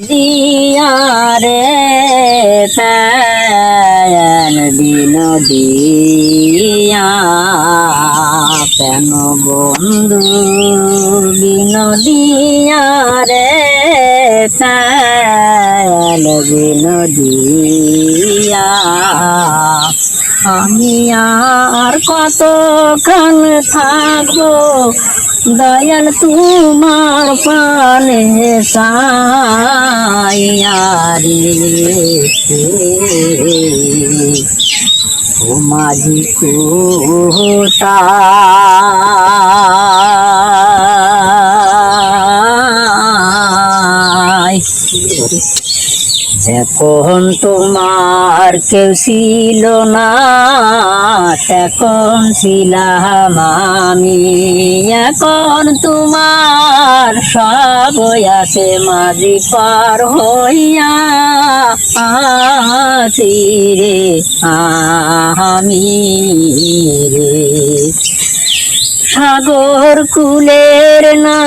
দিয়া রে প্যান বিনোদিয়া কেন বন্ধু বিনোদিয়া রে প্যান বিনোদিয়া আমি আর কতক্ষণ থাকব? দয়াল তোমার পানে সায়ারে ও মাঝি কোথায় যখন তোমার কেউ ছিল না তখন ছিলাম আমি। এখন তোমার আছে মাঝি পার হইয়া আছি রে রে। সাগর কুলের না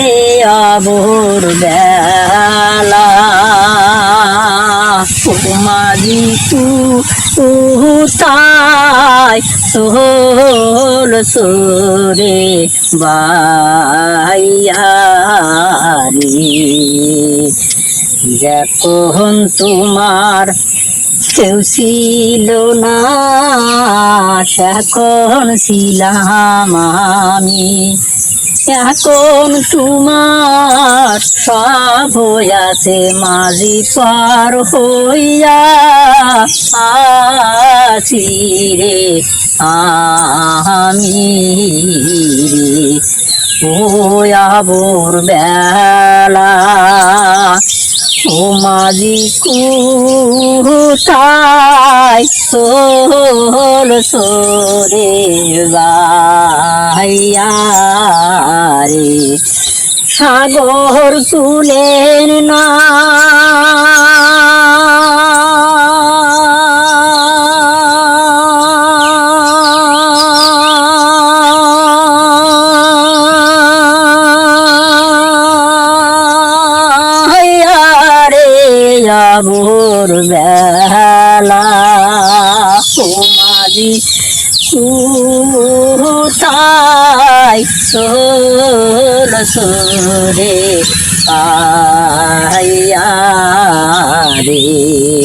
রে আবর বেলা। মাঝি তু তাই সোল সোরে বাইয়ারি। যখন তোমার কেউ ছিল না এখন ছিলাম আমি। এখন তোমার সব হইয়াছে মাঝি পার হইয়া আছি রে আমি রে। ও আবর বেলা মাঝি কুতাই সোল সোরে রে সাগর তুলেন না আবর বেলা। তোমারি কুতাই সোল সোরে আয়া রে।